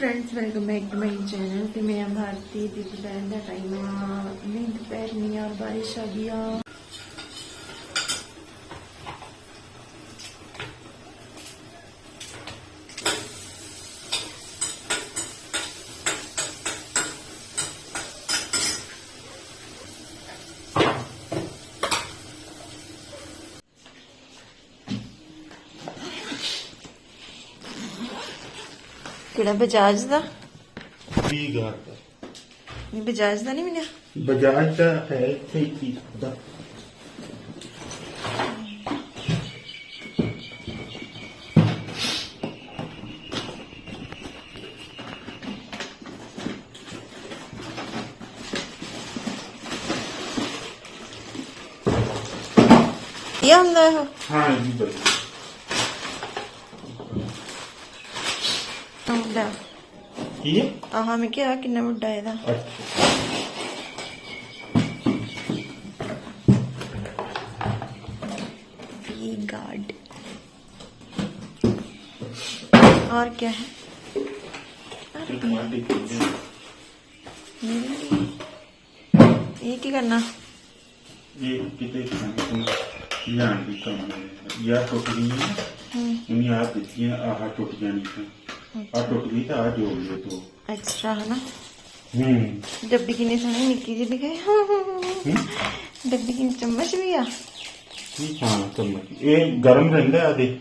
Friends welcome back to my channel ਤੇ ਮੈਂ ਹਾਂ ਭਾਰਤੀ ਦੀ ਦੁਪਹਿਰ ਦਾ ਟਾਈਮ ਆ ਨਹੀਂ ਦੁਪਹਿਰ ਨਹੀਂ ਕਿਹੜਾ ਬਜਾਜ ਦਾ ਕੀ ਗੱਲ ਨਹੀਂ ਬਜਾਜ ਦਾ ਨਹੀਂ ਮਿਲਿਆ ਬਜਾਜ ਦਾ ਹੈ ਇੱਥੇ ਹੀ ਚੀਜ਼ ਦਾ ਇਹ ਹੁੰਦਾ ਇਹ ਹਾਂ ਜੀ ਬਈ ਹੁੰਦਾ ਕੀ ਹੈ ਆਹ ਮੈਂ ਕਿਹਾ ਕਿੰਨਾ ਵੱਡਾ ਇਹਦਾ ਅੱਛਾ वी गार्ड और क्या है अरे ਟਮਾਟਰ ਕੀ ਹੈ मेरे ये ਕੀ ਕਰਨਾ ਇਹ ਕਿਤੇ ਖਾਣ ਜਾਣ ਦੀ ਕੰਮ ਹੈ ਯਾ ਟੁੱਟ ਗਈ ਹੈ ਹਮ, ਉਹਨੇ ਆ ਦਿੱਤੀਆਂ ਆਹ ਟੁੱਟ ਜਾਣੀ ਤਾਂ ਆ ਟੁੱਟ ਗਈ ਤਾਂ ਆ ਜੋੜ ਲਿਓ ਤੋ। ਐਕਸਟਰਾ ਹੈ ਨਾ ਹੂੰ। ਡੱਬੀ ਕਿੰਨੀ ਸੋਹਣੀ ਨਿੱਕੀ ਜਿਹੀ ਦਿਖਾਈ। ਹੂੰ। ਡੱਬੀ ਕਿੰਨੀ ਚਮਚ ਵੀ ਆ। ਕੀ ਹਾਂ ਚਮਚ? ਇਹ ਗਰਮ ਰਹਿੰਦਾ ਆ ਦੇ।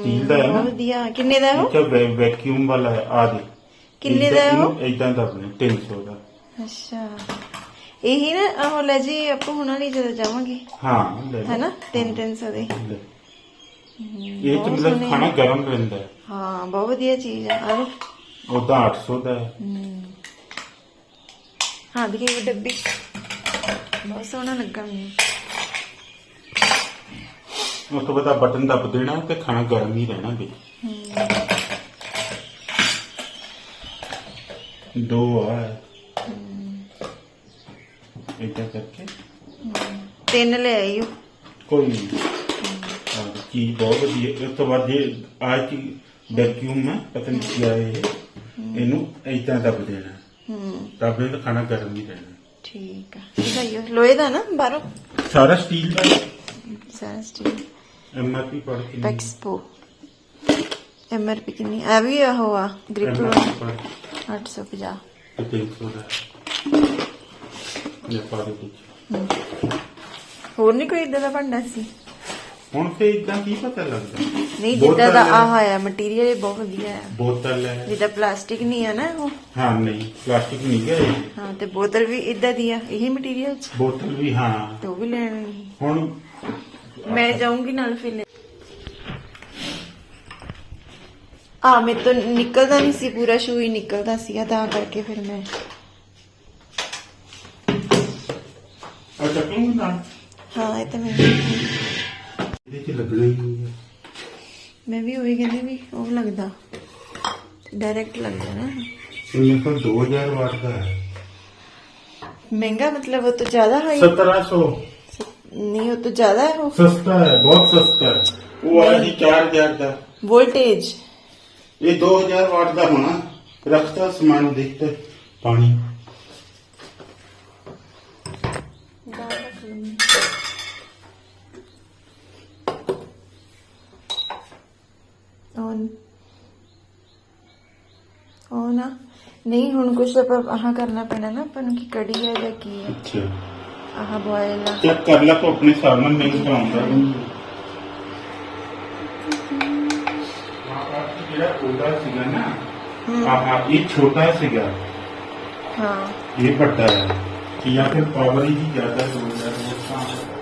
ਸਟੀਲ ਦਾ ਹੈ ਨਾ। ਬਹੁਤ ਵਧੀਆ। ਕਿੰਨੇ ਦਾ ਹੈ ਉਹ ਇੱਕ ਵੈਕਿਊਮ ਵਾਲਾ ਹੈ ਆ ਦੇ। ਕਿੰਨੇ ਦਾ ਹੈ ਉਹ? ਇਦਾਂ ਦਾ ਬਣੇ 300 ਦਾ। ਅੱਛਾ। ਇਹੀ ਨਾ ਉਹ ਲੈ ਜੀ ਆਪਾਂ ਹੁਣ ਵਾਲੀ ਜਦੋਂ ਜਾਵਾਂਗੇ। ਹਾਂ ਲੈ ਲਓ। ਹੈ ਨਾ 3-300 ਦੇ। ਇਹ ਤਾਂ ਮਤਲਬ ਖਾਣਾ ਗਰਮ ਰਹਿੰਦਾ ਹੈ। ਹਾਂ ਬਹੁਤ ਵਧੀਆ ਚੀਜ਼ ਆ ਆ ਲਓ। ਉਹਦਾ 800 ਦਾ ਹੈ। ਹਮ। ਹਾਂ ਦੇਖੀ ਉਹ ਡੱਬੀ। ਬਹੁਤ ਸੋਹਣਾ ਲੱਗਾ ਮੈਨੂੰ। ਉਸ ਤੋਂ ਬਾਅਦ ਆਹ ਬਟਨ ਦੱਬ ਦੇਣਾ ਤੇ ਖਾਣਾ ਗਰਮ ਹੀ ਰਹਿਣਾ ਵੀ। ਦੋ ਆ। ਇਦਾਂ ਕਰਕੇ। ਤਿੰਨ ਲੈ ਆਈ ਉਹ ਕੋਈ ਨਹੀਂ ਕੀ ਬਹੁਤ ਵਧੀਆ ਉਸ ਤੋਂ ਬਾਅਦ ਇਹ ਆ ਕੀ ਵੈਕਿਊਮ ਹੈ ਪਤਾ ਨਹੀਂ ਕੀ ਆ ਇਹ। ਇਹਨੂੰ ਇਦਾਂ ਦੱਬ ਦੇਣਾ। ਹੂੰ। ਦੱਬ ਦੇ ਤਾਂ ਖਾਣਾ ਗਰਮ ਹੀ ਰਹਿਣਾ। ਠੀਕ ਆ। ਦਿਖਾਈਓ। ਲੋਹੇ ਦਾ ਨਾ ਬਾਹਰੋਂ? ਸਾਰਾ ਸਟੀਲ ਦਾ ਸਾਰਾ ਸਟੀਲ ਐਮਆਰਪੀ ਪੜ ਕੇ ਪੈਕਸਪੋ ਐਮਆਰਪੀ ਕਿੰਨੀ? ਆ ਵੀ ਆ ਗ੍ਰਿਪ MRP ਪੜ੍ਹ 850 ਤੇ 300 ਦਾ। ਇਹ ਪਾ ਦੇ ਵਿੱਚ ਹੋਰ ਨਹੀਂ ਕੋਈ ਇਦਾਂ ਦਾ ਭਾਂਡਾ ਸੀ? ਹੁਣ ਫੇ ਇਦਾਂ ਕੀ ਪਤਾ ਲੱਗਦਾ? ਨਹੀਂ ਜਿੱਦਾਂ ਦਾ ਹੈ। ਆਹ ਆ ਮਟੀਰੀਅਲ ਇਹ ਬਹੁਤ ਵਧੀਆ ਆ ਬੋਤਲ ਹੈ ਜਿੱਦਾਂ ਪਲਾਸਟਿਕ ਨਹੀਂ ਆ ਨਾ ਉਹ? ਹਾਂ ਨਹੀਂ ਪਲਾਸਟਿਕ ਨਹੀਂ ਗਿਆ ਇਹ। ਹਾਂ ਤੇ ਬੋਤਲ ਵੀ ਇਦਾਂ ਦੀ ਆ ਇਹੀ ਮਟੀਰੀਅਲ ਚ? ਬੋਤਲ ਵੀ ਹਾਂ। ਤੇ ਉਹ ਵੀ ਲੈਣੀ ਹੁਣ ਮੈਂ ਜਾਊਂਗੀ ਨਾਲ ਫਿਰ ਆ ਮੈਂ ਤਾਂ ਨਿਕਲਦਾ ਨਹੀਂ ਸੀ ਪੂਰਾ ਸ਼ੂ ਹੀ ਨਿਕਲਦਾ ਸੀਗਾ ਤਾਂ ਕਰਕੇ ਫਿਰ ਮੈਂ। ਆ ਚੱਕੂਗਾ ਨਾ ਹਾਂ ਇਹ ਤਾਂ ਮੈਂ ਇਹਦੇ ਚ ਲੱਗਣਾ ਹੀ ਨਹੀਂ ਹੈ। ਮੈਂ ਵੀ ਉਹੀ ਕਹਿੰਦੀ ਵੀ ਉਹ ਲੱਗਦਾ। ਡਾਇਰੈਕਟ ਲੱਗਦਾ ਨਾ। ਇਹ ਕੋਲ 2000 ਵਾਟ ਦਾ ਹੈ। ਮਹਿੰਗਾ ਮਤਲਬ ਉਹ ਤੋਂ ਜ਼ਿਆਦਾ ਹੈ 1700 ਨਹੀਂ ਉਹ ਤੋਂ ਜ਼ਿਆਦਾ ਹੈ ਉਹ? ਸਸਤਾ ਹੈ ਬਹੁਤ ਸਸਤਾ ਹੈ। ਉਹ ਆ ਜੀ 4000 ਦਾ। ਵੋਲਟੇਜ ਇਹ 2000 ਵਾਟ ਦਾ ਹੋਣਾ। ਰੱਖਤਾ ਸਮਾਨ ਦੇਖਤੇ ਪਾਣੀ। ਔਨ ਉਹ ਨਾ ਨਹੀਂ ਹੁਣ ਕੁਛ ਆਪਾਂ ਆਹ ਕਰਨਾ ਪੈਣਾ ਨਾ ਆਪਾਂ ਨੂੰ ਕੀ ਕੜੀ ਹੈ ਜਾਂ ਕੀ ਹੈ ਅੱਛਾ ਆਹ ਬੋਇਲ ਆ ਚੈੱਕ ਕਰ ਲੈ ਤੋ ਆਪਣੇ ਹਿਸਾਬ ਨਾਲ ਨਹੀਂ ਪਾਉਂਦਾ ਜਿਹੜਾ ਉਹਦਾ ਸੀਗਾ ਨਾ ਆਹ ਇਹ ਛੋਟਾ ਸੀਗਾ ਹਾਂ ਇਹ ਵੱਡਾ ਹੈ ਕਿ ਜਾਂ ਫਿਰ ਪਾਵਰ ਹੀ ਜ਼ਿਆਦਾ ਹੋ ਜਾਂਦਾ ਹੈ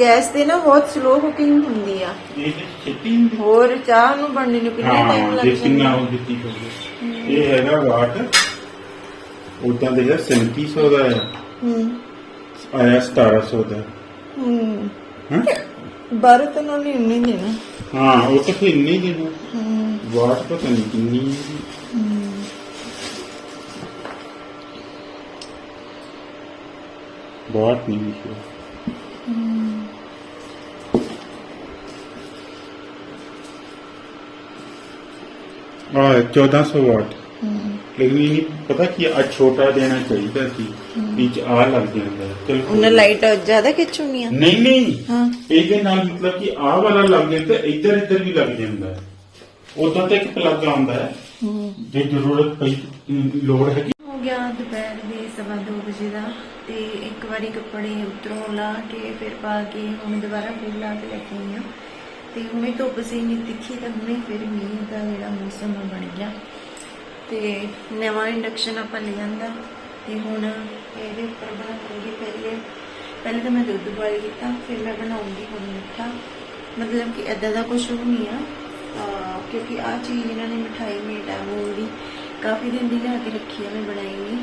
ਗੈਸ ਤੇ ਨਾ ਬਹੁਤ ਸਲੋ ਕੁਕਿੰਗ ਹੁੰਦੀ ਆ। ਇਹ ਤੇ ਛੇਤੀ ਹੁੰਦੀ ਹੋਰ ਚਾਹ ਨੂੰ ਬਣਨੇ ਨੂੰ ਕਿੰਨਾ ਟਾਈਮ ਲੱਗ ਜੇ ਕਿੰਨਾ ਜਾਂਦਾ? ਉਹ ਦਿੱਤੀ ਹੋਵੇ ਇਹ ਹੈਗਾ ਵਾਟ। ਉਦਾਂ ਦੇ 3700 ਦਾ ਹੈ ਹੂੰ। ਆਇਆ 1700 ਦਾ। ਹੂੰ। ਹਾਂ? ਬਾਹਰ ਤਾਂ ਨਾਲ ਹੀ ਨਹੀਂ ਦੇਣਾ ਹਾਂ ਉਹ ਤਾਂ ਫਿਰ ਨਹੀਂ ਦੇਣਾ ਹੂੰ। ਵਾਟ ਪਤਾ ਨਹੀਂ ਕਿੰਨੀ ਹੈ। ਵਾਟ ਨਹੀਂ ਲਿਖਿਆ 1400 ਵਾਟ ਲੇਕਿਨ ਇਹ ਨਹੀਂ ਪਤਾ ਕੀ ਆ ਛੋਟਾ ਦੇਣਾ ਚਾਹੀਦਾ ਸੀ ਵਿੱਚ ਆ ਲੱਗ ਜਾਂਦਾ ਹੈ। ਚਲੋ। ਉਹਨਾਂ ਲਾਈਟ ਜ਼ਿਆਦਾ ਖਿੱਚੂਗੀ ਆ ਨਹੀਂ ਨਹੀਂ। ਹਾਂ। ਇਹਦੇ ਨਾਲ ਮਤਲਬ ਕਿ ਆਹ ਵਾਲਾ ਲੱਗ ਜਾਂਦਾ ਇੱਧਰ ਇੱਧਰ ਵੀ ਲੱਗ ਜਾਂਦਾ ਹੈ। ਉਦੋਂ ਤੇ ਇੱਕ ਪਲੱਗ ਆਉਂਦਾ ਹੈ। ਜੇ ਜ਼ਰੂਰਤ ਪਈ ਲੋੜ ਹੈਗੀ। ਹੋ ਗਿਆ ਦੁਪਹਿਰ ਦੇ ਸਵਾ ਦੋ ਵਜੇ ਦਾ ਤੇ ਇੱਕ ਵਾਰੀ ਕੱਪੜੇ ਉਤਰੋਂ ਲਾ ਕੇ ਫਿਰ ਪਾ ਕੇ ਹੁਣ ਦੁਬਾਰਾ ਫਿਰ ਲਾ ਕੇ ਲੈ ਕੇ ਆਈ ਹਾਂ ਤੇ ਹੁਣੇ ਧੁੱਪ ਸੀ ਨਹੀਂ ਤਿੱਖੀ ਤਾਂ ਹੁਣੇ ਫਿਰ ਮੀਂਹ ਦਾ ਜਿਹੜਾ ਮੌਸਮ ਆ ਬਣ ਗਿਆ। ਤੇ ਨਵਾਂ ਇੰਡਕਸ਼ਨ ਆਪਾਂ ਲੈ ਜਾਂਦਾ ਤੇ ਹੁਣ ਇਹਦੇ ਉੱਪਰ ਬਣਾਉਂਗੀ ਪਹਿਲੇ ਪਹਿਲੇ ਤਾਂ ਮੈਂ ਦੁੱਧ ਬੋਇਲ ਕੀਤਾ, ਫਿਰ ਮੈਂ ਬਣਾਉਂਗੀ ਹੁਣ ਮਿੱਠਾ। ਮਤਲਬ ਕਿ ਇਦਾਂ ਦਾ ਕੁਝ ਨਹੀਂ ਆ। ਕਿਉਂਕਿ ਆ ਚੀਜ਼ ਇਹਨਾਂ ਨੇ ਮਿਠਾਈ ਮੇਟ ਆ, ਉਹ ਦੀ ਕਾਫੀ ਦਿਨ ਦੀ ਲਿਆ ਕੇ ਰੱਖੀ ਆ, ਮੈਂ ਬਣਾਈ ਨਹੀਂ।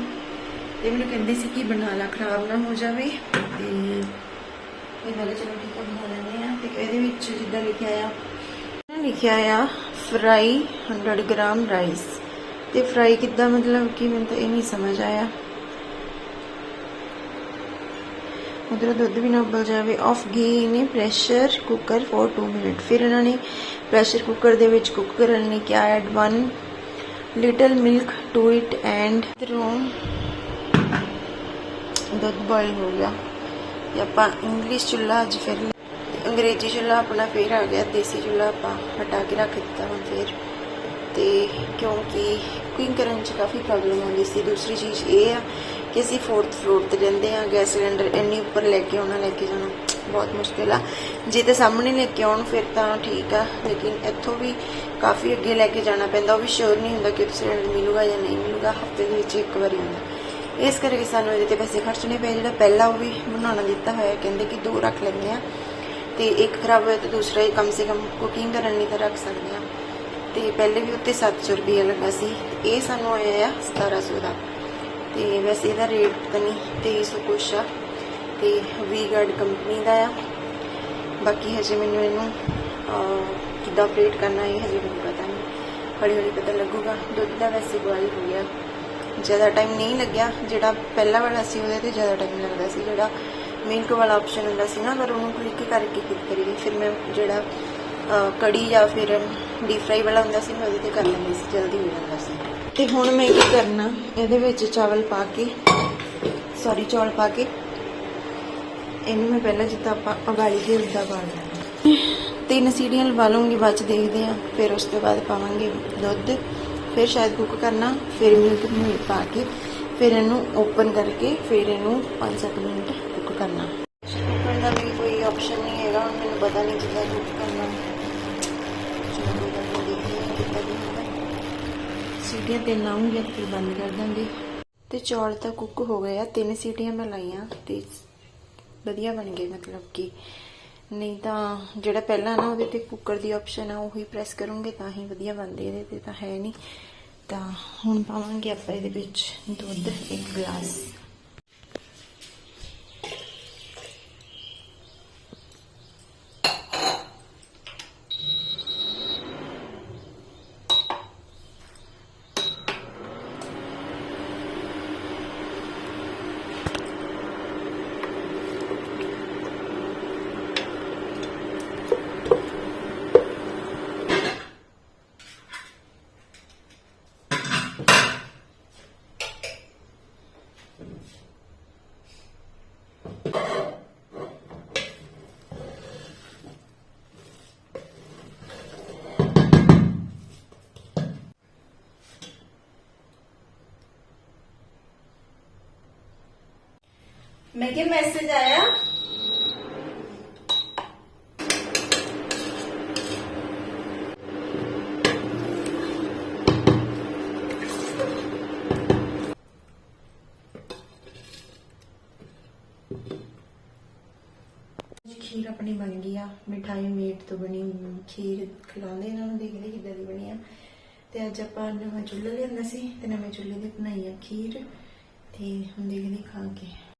ਤੇ ਮੈਨੂੰ ਕਹਿੰਦੇ ਸੀ ਕਿ ਬਣਾ ਲਾ, ਖਰਾਬ ਨਾ ਹੋ ਜਾਵੇ। ਤੇ ਇਹ ਵਾਲੇ ਚਲੋ ਠੀਕ ਆ, ਬਣਾ ਲੈਂਦੇ ਆ ਤੇ ਇਹਦੇ ਵਿੱਚ ਜਿੱਦਾਂ ਲਿਖਿਆ ਆ ਲਿਖਿਆ ਆ ਫਰਾਈ 100 ਗ੍ਰਾਮ ਰਾਈਸ ਤੇ ਫਰਾਈ ਕਿੱਦਾਂ ਮਤਲਬ ਕਿ ਮੈਨੂੰ ਤਾਂ ਇਹ ਨਹੀਂ ਸਮਝ ਆਇਆ। ਉਧਰ ਦੁੱਧ ਵੀ ਨਾ ਉਬਲ ਜਾਵੇ। ਆਫ ਘੀ ਨੇ ਪ੍ਰੈਸ਼ਰ ਕੁੱਕਰ ਫॉर 2 ਮਿੰਟ ਫਿਰ ਇਹਨਾਂ ਨੇ ਪ੍ਰੈਸ਼ਰ ਕੁੱਕਰ ਦੇ ਵਿੱਚ ਕੁੱਕ ਕਰਨ ਲਈ ਕਿਹਾ add 1 little milk to it and room ਦੁੱਧ ਬੋਇਲ ਹੋ ਗਿਆ। ਤੇ ਆਪਾਂ ਇੰਗਲਿਸ਼ ਚੁੱਲ੍ਹਾ ਅੱਜ ਫਿਰ ਅੰਗਰੇਜ਼ੀ ਚੁੱਲ੍ਹਾ ਆਪਣਾ ਫਿਰ ਆ ਗਿਆ, ਦੇਸੀ ਚੁੱਲ੍ਹਾ ਆਪਾਂ ਹਟਾ ਕੇ ਰੱਖ ਦਿੱਤਾ ਹੁਣ ਫਿਰ। ਤੇ ਕਿਉਂਕਿ ਕੁਕਿੰਗ ਕਰਨ 'ਚ ਕਾਫੀ ਪ੍ਰੋਬਲਮ ਆਉਂਦੀ ਸੀ। ਦੂਸਰੀ ਚੀਜ਼ ਇਹ ਆ ਕਿ ਅਸੀਂ ਫੋਰਥ ਫਲੋਰ ਤੇ ਰਹਿੰਦੇ ਆ ਗੈਸ ਸਿਲੰਡਰ ਇੰਨੀ ਉੱਪਰ ਲੈ ਕੇ ਆਉਣਾ ਲੈ ਕੇ ਜਾਣਾ ਬਹੁਤ ਮੁਸ਼ਕਿਲ ਆ। ਜੇ ਤੇ ਸਾਹਮਣੇ ਲੈ ਕੇ ਆਉਣ ਫਿਰ ਤਾਂ ਠੀਕ ਆ, ਲੇਕਿਨ ਇੱਥੋਂ ਵੀ ਕਾਫੀ ਅੱਗੇ ਲੈ ਕੇ ਜਾਣਾ ਪੈਂਦਾ। ਉਹ ਵੀ ਸ਼ੋਰ ਨਹੀਂ ਹੁੰਦਾ ਕਿ ਸਿਲੰਡਰ ਮਿਲੂਗਾ ਜਾਂ ਨਹੀਂ ਮਿਲੂਗਾ, ਹਫ਼ਤੇ ਦੇ ਵਿੱਚ ਇੱਕ ਵਾਰੀ ਆਉਂਦਾ ਇਸ ਕਰਕੇ ਸਾਨੂੰ ਇਹਦੇ ਤੇ ਪੈਸੇ ਖਰਚਣੇ ਪਏ ਜਿਹੜਾ ਪਹਿਲਾ ਉਹ ਵੀ ਬਣਾਉਣਾ ਦਿੱਤਾ ਹੋਇਆ ਕਹਿੰਦੇ ਕਿ ਦੋ ਰੱਖ ਲੈਂਦੇ ਆ ਤੇ ਇੱਕ ਖਰਾਬ ਹੋਇਆ ਤਾਂ ਦੂਸਰਾ ਹੀ ਕਮ ਸੇ ਕਮ ਕੁਕਿੰਗ ਕਰਨ ਲਈ ਤਾਂ ਰੱਖ ਸਕਦੇ ਆ ਤੇ ਪਹਿਲੇ ਵੀ ਉੱਤੇ 700 ਰੁਪਏ ਲੱਗਾ ਸੀ ਇਹ ਸਾਨੂੰ ਆਇਆ ਆ 1700 ਦਾ। ਤੇ ਵੈਸੇ ਇਹਦਾ ਰੇਟ ਤਾਂ ਨਹੀਂ 2300 ਕੁਛ ਆ। ਤੇ ਵੀ ਗਾਰਡ ਕੰਪਨੀ ਦਾ ਆ। ਬਾਕੀ ਹਜੇ ਮੈਨੂੰ ਇਹਨੂੰ ਅਹ, ਕਿੱਦਾਂ ਆਪਰੇਟ ਕਰਨਾ ਇਹ ਹਜੇ ਮੈਨੂੰ ਪਤਾ ਨਹੀਂ। ਹੌਲੀ ਹੌਲੀ ਪਤਾ ਲੱਗੂਗਾ ਦੁੱਧ ਦਾ ਵੈਸੇ ਬੋਇਲ ਹੋ ਗਿਆ। ਜ਼ਿਆਦਾ ਟਾਈਮ ਨਹੀਂ ਲੱਗਿਆ। ਜਿਹੜਾ ਪਹਿਲਾ ਵਾਲਾ ਸੀ, ਉਹਦੇ ਤੇ ਜ਼ਿਆਦਾ ਟਾਈਮ ਲੱਗਦਾ ਸੀ। ਜਿਹੜਾ ਮਿਲਕ ਵਾਲਾ ਆਪਸ਼ਨ ਹੁੰਦਾ ਸੀ ਨਾ, ਅਗਰ ਉਹਨੂੰ ਕਲਿੱਕ ਕਰਕੇ ਕਲਿੱਕ ਕਰੀਏ, ਫਿਰ ਮੈਂ ਜਿਹੜਾ ਕੜੀ ਜਾਂ ਫਿਰ ਡੀਪ ਫਰਾਈ ਵਾਲਾ ਹੁੰਦਾ ਸੀ, ਮੈਂ ਉਹਦੇ ਤੇ ਕਰ ਲੈਂਦੀ ਸੀ, ਜਲਦੀ ਹੋ ਜਾਂਦਾ ਸੀ। ਤੇ ਹੁਣ ਮੈਂ ਕੀ ਕਰਨਾ, ਇਹਦੇ ਵਿੱਚ ਚਾਵਲ ਪਾ ਕੇ ਸੌਰੀ ਚੌਲ ਪਾ ਕੇ, ਇਹਨੂੰ ਮੈਂ ਪਹਿਲਾਂ ਜਿੱਦਾਂ ਆਪਾਂ ਉਬਾਲੀ ਦੇ ਉਦਾਂ ਪਾ ਲੈਣਾ ਤਿੰਨ ਸੀੜੀਆਂ ਲਵਾ ਲਵਾਂਗੀ ਬਾਅਦ ਚ ਦੇਖਦੇ ਆ ਫਿਰ ਉਸ ਤੋਂ ਬਾਅਦ ਪਾਵਾਂਗੇ ਦੁੱਧ। ਫਿਰ ਸ਼ਾਇਦ ਕੁੱਕ ਕਰਨਾ ਫਿਰ ਮਿਲਕ ਨੂੰ ਪਾ ਕੇ ਫਿਰ ਇਹਨੂੰ ਓਪਨ ਕਰਕੇ ਫਿਰ ਇਹਨੂੰ 5-7 ਮਿੰਟ ਕੁੱਕ ਕਰਨਾ। ਕੁੱਕਰ ਦਾ ਵੀ ਕੋਈ ਆਪਸ਼ਨ ਨਹੀਂ ਹੈਗਾ ਹੁਣ ਮੈਨੂੰ ਪਤਾ ਨਹੀਂ ਕਿੱਦਾਂ ਕੁੱਕ ਕਰਨਾ। ਚਲੋ ਕੋਈ ਗੱਲ ਨਹੀਂ ਦੇਖਦੇ ਹਾਂ ਕਿੱਦਾਂ ਦੀ ਹੁੰਦਾ ਸੀਟੀਆਂ ਤੇ ਫਿਰ ਬੰਦ ਕਰ ਦਾਂਗੇ। ਤੇ ਚੌਲ ਤਾਂ ਕੁੱਕ ਹੋ ਗਏ ਆ ਤਿੰਨ ਸੀਟੀਆਂ ਮੈਂ ਲਾਈਆਂ ਤੇ ਵਧੀਆ ਬਣ ਗਏ ਮਤਲਬ ਕਿ ਨਹੀਂ ਤਾਂ ਜਿਹੜਾ ਪਹਿਲਾਂ ਨਾ ਉਹਦੇ ਤੇ ਕੁੱਕਰ ਦੀ ਆਪਸ਼ਨ ਆ, ਉਹੀ ਪ੍ਰੈਸ ਕਰੋਗੇ ਤਾਂ ਹੀ ਵਧੀਆ ਬਣਦੇ ਇਹਦੇ ਤੇ ਤਾਂ ਹੈ ਨਹੀਂ। ਤਾਂ ਹੁਣ ਪਾਵਾਂਗੇ ਆਪਾਂ ਇਹਦੇ ਵਿੱਚ ਦੁੱਧ, ਇੱਕ ਗਲਾਸ ਮੈਂ ਕਿਹਾ ਮੈਸੇਜ ਆਇਆ। ਖੀਰ ਆਪਣੀ ਬਣ ਗਈ ਆ। ਮਿਠਾਈ, ਮੇਟ ਤੋਂ ਬਣੀ ਖੀਰ ਖਿਲਾਉਂਦੇ ਇਹਨਾਂ ਨੂੰ, ਦੇਖਦੇ ਕਿੱਦਾਂ ਦੀ ਬਣੀ ਆ। ਤੇ ਅੱਜ ਆਪਾਂ ਨਵਾਂ ਚੁੱਲ੍ਹਾ ਲਿਆਂਦਾ ਸੀ ਤੇ ਨਵੇਂ ਚੁੱਲ੍ਹੇ ਦੀ ਬਣਾਈ ਆ ਖੀਰ ਤੇ ਹੁਣ ਦੇਖਦੇ ਖਾ ਕੇ।